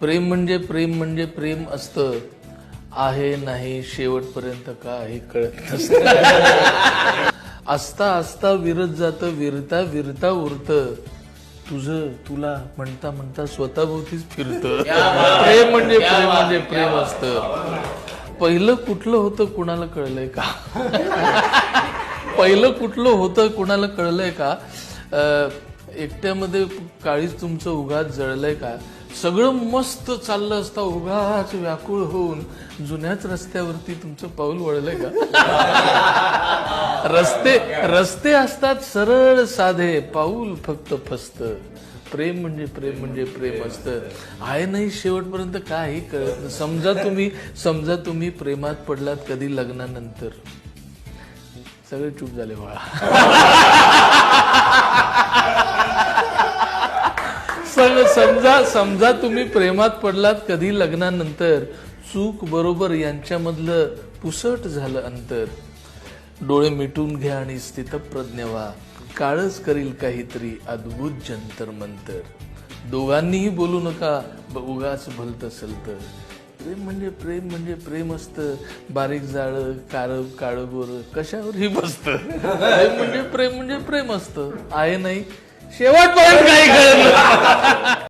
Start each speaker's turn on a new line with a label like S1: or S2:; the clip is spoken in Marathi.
S1: प्रेम म्हणजे प्रेम म्हणजे प्रेम असतं. आहे नाही शेवटपर्यंत हे कळत नसतं. असता असता विरत जात विरता विरता उरत. तुझं तुला म्हणता म्हणता स्वतःभोवतीच फिरत. प्रेम म्हणजे प्रेम म्हणजे प्रेम असतं. पहिलं कुठलं होतं कुणाला कळलंय का? पहिलं कुठलं होतं कुणाला कळलंय का? एकट्यामध्ये काळीच तुमचं उगाच जळलंय का? सगळं मस्त चाललं असता उगाच व्याकुळ होऊन जुन्याच रस्त्यावरती तुमचं पाऊल वळलंय का? रस्ते रस्ते असतात सरळ साधे. पाऊल फक्त फसत. प्रेम म्हणजे प्रेम म्हणजे प्रेम असतं. आहे नाही शेवटपर्यंत काही कळत समजा तुम्ही समजा तुम्ही प्रेमात पडलात कधी लग्नानंतर. सगळे चूप झाले बाळा. समजा समजा तुम्ही प्रेमात पडलात कधी लग्नानंतर चूक बरोबर यांच्यामधलं पुसट झालं अंतर. डोळे मिटून घ्या आणि स्थितप्रज्ञ व्हा. काळच करील काहीतरी अद्भुत जंतर मंतर. दोघांनीही बोलू नका उगाच भलत सलत प्रेम म्हणजे प्रेम म्हणजे प्रेम असतं. बारीक जाळ काळ काळ गोर कशावरही बसतं. प्रेम म्हणजे प्रेम म्हणजे प्रेम असतं. आहे नाही शेवटपर्यंत काही कळत नाही.